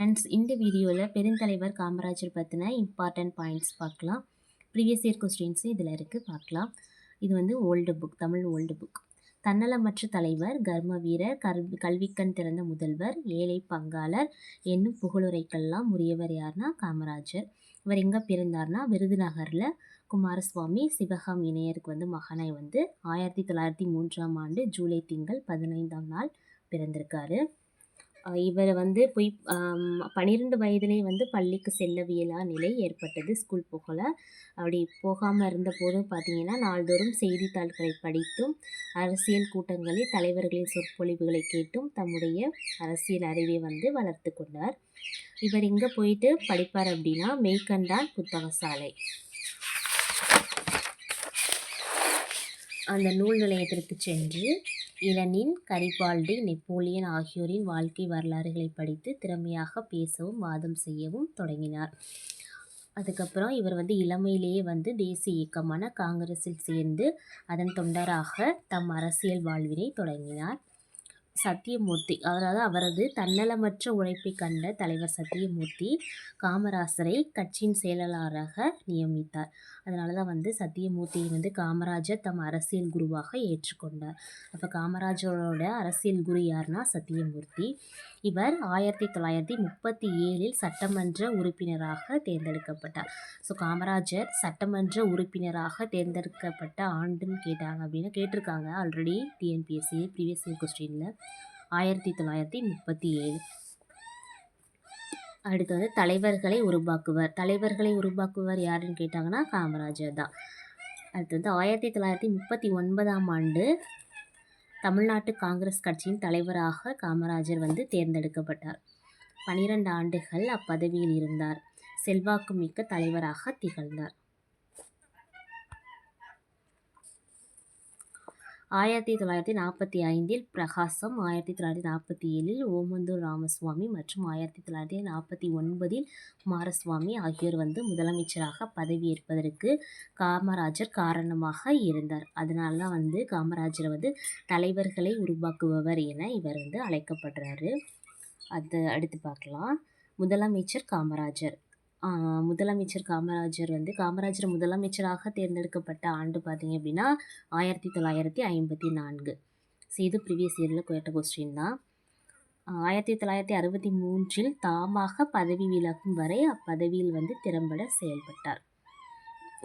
Friends இந்த வீடியோவில் பெருந்தலைவர் காமராஜர் பற்றின இம்பார்ட்டன்ட் பாயிண்ட்ஸ் பார்க்கலாம் ப்ரீவியஸ் இயர் கொஸ்டின்ஸு இதில் இருக்குது பார்க்கலாம் இது வந்து old book Tamil old book தன்னலமற்ற தலைவர் கர்ம வீரர் கல்வி கல்விக்கண் திறந்த முதல்வர் ஏழை பங்காளர் என்னும் புகழுரைக்கெல்லாம் உரியவர் யார்னா காமராஜர். இவர் எங்கே பிறந்தார்னா விருதுநகரில் குமாரசுவாமி சிவகாம் இணையருக்கு வந்து மகனை வந்து ஆயிரத்தி தொள்ளாயிரத்தி மூன்றாம் ஆண்டு ஜூலை திங்கள் பதினைந்தாம் நாள் பிறந்திருக்காரு. இவர் வந்து போய் பன்னிரெண்டு வயதிலே வந்து பள்ளிக்கு செல்லவியலா நிலை ஏற்பட்டது ஸ்கூல் போகல அப்படி போகாமல் இருந்த போதும் பார்த்தீங்கன்னா நாள்தோறும் செய்தித்தாள்களை படித்தும் அரசியல் கூட்டங்களில் தலைவர்களின் சொற்பொழிவுகளை கேட்டும் தம்முடைய அரசியல் அறிவை வந்து வளர்த்து கொண்டார். இவர் எங்கே போயிட்டு படிப்பார் அப்படின்னா மெய்கண்டான் புத்தகசாலை. அந்த நூல் நிலையத்திற்கு சென்று இளனின் கரிபால்டி நெப்போலியன் ஆகியோரின் வாழ்க்கை வரலாறுகளை படித்து திறமையாக பேசவும் வாதம் செய்யவும் தொடங்கினார். அதுக்கப்புறம் இவர் வந்து இளமையிலேயே வந்து தேசிய இயக்கமான காங்கிரஸில் சேர்ந்து அதன் தொண்டராக தம் அரசியல் வாழ்வினை தொடங்கினார். சத்தியமூர்த்தி. அதாவது அவரது தன்னலமற்ற உழைப்பை கண்ட தலைவர் சத்தியமூர்த்தி காமராசரை கட்சியின் செயலாளராக நியமித்தார். அதனால தான் வந்து சத்தியமூர்த்தியை வந்து காமராஜர் தம் அரசியல் குருவாக ஏற்றுக்கொண்டார். அப்போ காமராஜரோட அரசியல் குரு யார்னா சத்தியமூர்த்தி. இவர் ஆயிரத்தி தொள்ளாயிரத்தி முப்பத்தி ஏழில் சட்டமன்ற உறுப்பினராக தேர்ந்தெடுக்கப்பட்டார். ஸோ காமராஜர் சட்டமன்ற உறுப்பினராக தேர்ந்தெடுக்கப்பட்ட ஆண்டுன்னு கேட்டாங்க அப்படின்னு கேட்டிருக்காங்க. ஆல்ரெடி டிஎன்பிஎஸ்சி ப்ரீவியஸ் இயர் கொஸ்டினில் ஆயிரத்தி தொள்ளாயிரத்தி முப்பத்தி ஏழு. அடுத்து வந்து தலைவர்களை உருவாக்குவர். தலைவர்களை உருவாக்குவர் யாருன்னு கேட்டாங்கன்னா காமராஜர் தான். அடுத்து வந்து ஆயிரத்தி தொள்ளாயிரத்தி முப்பத்தி ஒன்பதாம் ஆண்டு தமிழ்நாட்டு காங்கிரஸ் கட்சியின் தலைவராக காமராஜர் வந்து தேர்ந்தெடுக்கப்பட்டார். பனிரெண்டு ஆண்டுகள் அப்பதவியில் இருந்தார். செல்வாக்கு மிக்க தலைவராக திகழ்ந்தார். ஆயிரத்தி தொள்ளாயிரத்தி நாற்பத்தி ஐந்தில் பிரகாசம் ஆயிரத்தி தொள்ளாயிரத்தி நாற்பத்தி ஏழில் ஓமந்தூர் ராமசுவாமி மற்றும் ஆயிரத்தி தொள்ளாயிரத்தி நாற்பத்தி ஒன்பதில் குமாரசுவாமி ஆகியோர் வந்து முதலமைச்சராக பதவியேற்பதற்கு காமராஜர் காரணமாக இருந்தார். அதனால தான் வந்து காமராஜரை வந்து தலைவர்களை உருவாக்குபவர் என இவர் வந்து அழைக்கப்படுறாரு. அது அடுத்து பார்க்கலாம். முதலமைச்சர் காமராஜர். முதலமைச்சர் காமராஜர் வந்து காமராஜர் முதலமைச்சராக தேர்ந்தெடுக்கப்பட்ட ஆண்டு பார்த்திங்க அப்படின்னா ஆயிரத்தி தொள்ளாயிரத்தி ஐம்பத்தி நான்கு. ஸோ இது ப்ரீவியஸ் இயரில் கேட்ட கொஸ்டின் தான். ஆயிரத்தி தொள்ளாயிரத்தி அறுபத்தி மூன்றில் தாமாக பதவி விலகும் வரை அப்பதவியில் வந்து திறம்பட செயல்பட்டார்.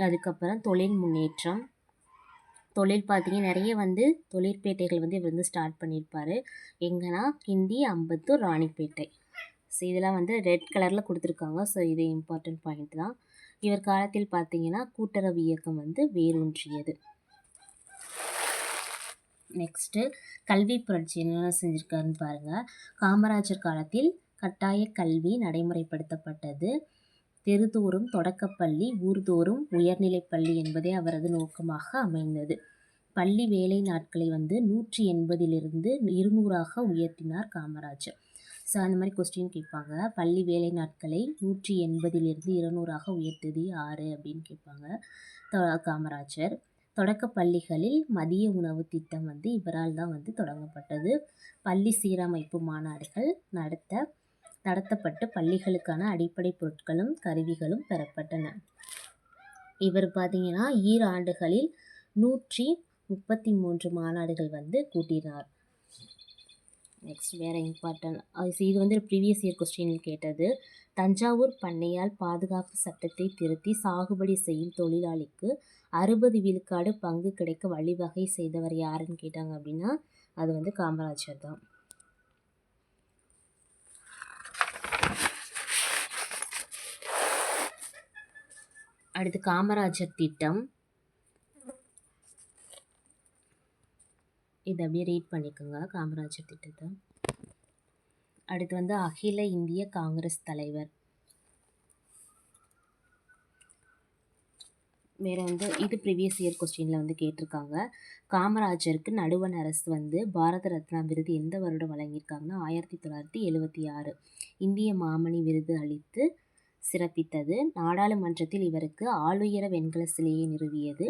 அதுக்கப்புறம் தொழில் முன்னேற்றம். தொழில் பார்த்தீங்கன்னா நிறைய வந்து தொழிற்பேட்டைகள் வந்து இவர் வந்து ஸ்டார்ட் பண்ணியிருப்பார். எங்கன்னா கிண்டி அம்பத்தூர் ராணிப்பேட்டை. ஸோ இதெல்லாம் வந்து ரெட் கலரில் கொடுத்துருக்காங்க. ஸோ இது இம்பார்ட்டண்ட் பாயிண்ட் தான். இவர் காலத்தில் பார்த்தீங்கன்னா கூட்டுறவு இயக்கம் வந்து வேரூன்றியது. நெக்ஸ்ட்டு கல்வி புரட்சி என்னென்ன செஞ்சுருக்காருன்னு பாருங்கள் காமராஜர் காலத்தில் கட்டாய கல்வி நடைமுறைப்படுத்தப்பட்டது. தெருதோறும் தொடக்கப்பள்ளி ஊர்தோறும் உயர்நிலைப்பள்ளி என்பதே அவரது நோக்கமாக அமைந்தது. பள்ளி வேலை நாட்களை வந்து நூற்றி எண்பதிலிருந்து இருநூறாக உயர்த்தினார் காமராஜர். ஸோ அந்த மாதிரி கொஸ்டின் கேட்பாங்க. பள்ளி வேலை நாட்களை நூற்றி எண்பதிலிருந்து இருநூறாக உயர்த்தது ஆறு அப்படின்னு கேட்பாங்க. காமராஜர். தொடக்க பள்ளிகளில் மதிய உணவு திட்டம் வந்து இவரால் தான் வந்து தொடங்கப்பட்டது. பள்ளி சீரமைப்பு மாநாடுகள் நடத்த நடத்தப்பட்டு பள்ளிகளுக்கான அடிப்படை பொருட்களும் கருவிகளும் பெறப்பட்டன. இவர் பார்த்தீங்கன்னா ஈராண்டுகளில் நூற்றி முப்பத்தி மூன்று மாநாடுகள் வந்து கூட்டினார். நெக்ஸ்ட் வேறு இம்பார்ட்டன்ட் இது வந்து ப்ரீவியஸ் இயர் கொஸ்டினில் கேட்டது. தஞ்சாவூர் பண்ணையால் பாதுகாப்பு சட்டத்தை திருத்தி சாகுபடி செய்யும் தொழிலாளிக்கு அறுபது விழுக்காடு பங்கு கிடைக்க வழிவகை செய்தவர் யாருன்னு கேட்டாங்க அப்படின்னா அது வந்து காமராஜர் தான். அடுத்து காமராஜர் திட்டம். இதை அப்படியே ரீட் பண்ணிக்கோங்க காமராஜர் திட்டத்தை. அடுத்து வந்து அகில இந்திய காங்கிரஸ் தலைவர். வேறு வந்து இது ப்ரீவியஸ் இயர் கொஸ்டினில் வந்து கேட்டிருக்காங்க. காமராஜருக்கு நடுவண் அரசு வந்து பாரத ரத்னா விருது எந்த வருடம் வழங்கியிருக்காங்கன்னா ஆயிரத்தி தொள்ளாயிரத்தி எழுபத்தி ஆறு. இந்திய மாமணி விருது அளித்து சிறப்பித்தது. நாடாளுமன்றத்தில் இவருக்கு ஆளுயர வெண்கல சிலையை நிறுவியது.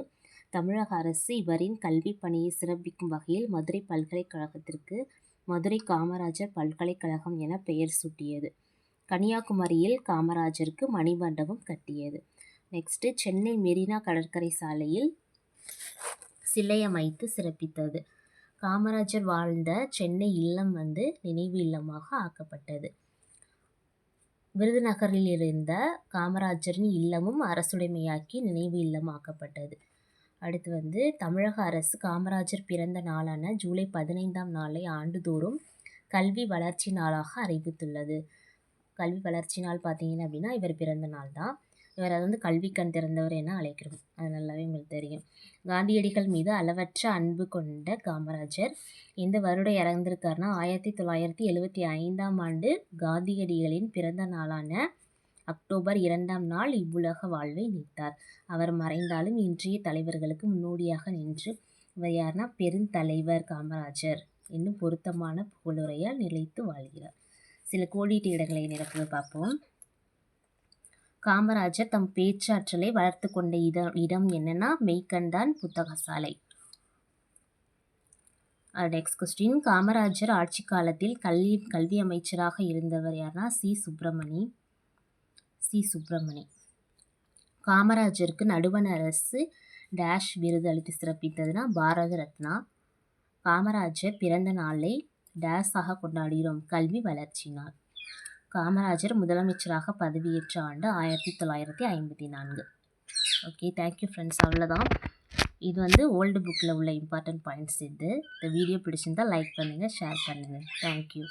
தமிழக அரசு இவரின் கல்விப் பணியை சிறப்பிக்கும் வகையில் மதுரை பல்கலைக்கழகத்திற்கு மதுரை காமராஜர் பல்கலைக்கழகம் என பெயர் சூட்டியது. கன்னியாகுமரியில் காமராஜருக்கு மணிமண்டபம் கட்டியது. நெக்ஸ்ட்டு சென்னை மெரினா கடற்கரை சாலையில் சிலை அமைத்து சிறப்பித்தது. காமராஜர் வாழ்ந்த சென்னை இல்லம் வந்து நினைவு இல்லமாக ஆக்கப்பட்டது. விருதுநகரில் இருந்த காமராஜரின் இல்லமும் அரசுடைமையாக்கி நினைவு இல்லம் ஆக்கப்பட்டது அடுத்து வந்து தமிழக அரசு காமராஜர் பிறந்த நாளான ஜூலை பதினைந்தாம் நாளை ஆண்டுதோறும் கல்வி வளர்ச்சி நாளாக அறிவித்துள்ளது. கல்வி வளர்ச்சி நாள் பார்த்தீங்கன்னா அப்படின்னா இவர் பிறந்த நாள் தான். இவரை வந்து கல்வி கண் திறந்தவர் என அழைக்கிறோம். அது நல்லாவே உங்களுக்கு தெரியும். காந்தியடிகள் மீது அளவற்ற அன்பு கொண்ட காமராஜர் எந்த வருடம் இறந்திருக்காருன்னா ஆயிரத்தி தொள்ளாயிரத்தி எழுவத்தி ஐந்தாம் ஆண்டு காந்தியடிகளின் பிறந்த நாளான அக்டோபர் இரண்டாம் நாள் இவ்வுலக வாழ்வை நீத்தார். அவர் மறைந்தாலும் இன்றைய தலைவர்களுக்கு முன்னோடியாக நின்று இவர் யாருன்னா பெருந்தலைவர் காமராஜர் என்னும் பொருத்தமான புகழுரையால் நிலைத்து வாழ்கிறார். சில கோடிட்டு இடங்களை நிரப்புவது பார்ப்போம். காமராஜர் தம் பேச்சாற்றலை வளர்த்து கொண்ட இடம் இடம் என்னன்னா? மெய்கண்டான் புத்தகசாலை. நெக்ஸ்ட் கொஸ்டின் காமராஜர் ஆட்சி காலத்தில் கல்வி கல்வி அமைச்சராக இருந்தவர் யாருன்னா சி. சுப்பிரமணி. சி. சுப்பிரமணி. காமராஜருக்கு நடுவண் அரசு டேஷ் விருது அளித்து சிறப்பித்ததுன்னா பாரத ரத்னா. காமராஜர் பிறந்த நாளை டேஸாக கொண்டாடுகிறோம். கல்வி வளர்ச்சி நாள். காமராஜர் முதலமைச்சராக பதவியேற்ற ஆண்டு ஆயிரத்தி தொள்ளாயிரத்தி ஐம்பத்தி நான்கு. ஓகே தேங்க்யூ ஃப்ரெண்ட்ஸ் அவ்வளோதான். இது வந்து ஓல்டு புக்கில் உள்ள இம்பார்ட்டன்ட் பாயிண்ட்ஸ் இது. இந்த வீடியோ பிடிச்சிருந்தால் லைக் பண்ணுங்கள் ஷேர் பண்ணுங்கள் தேங்க்யூ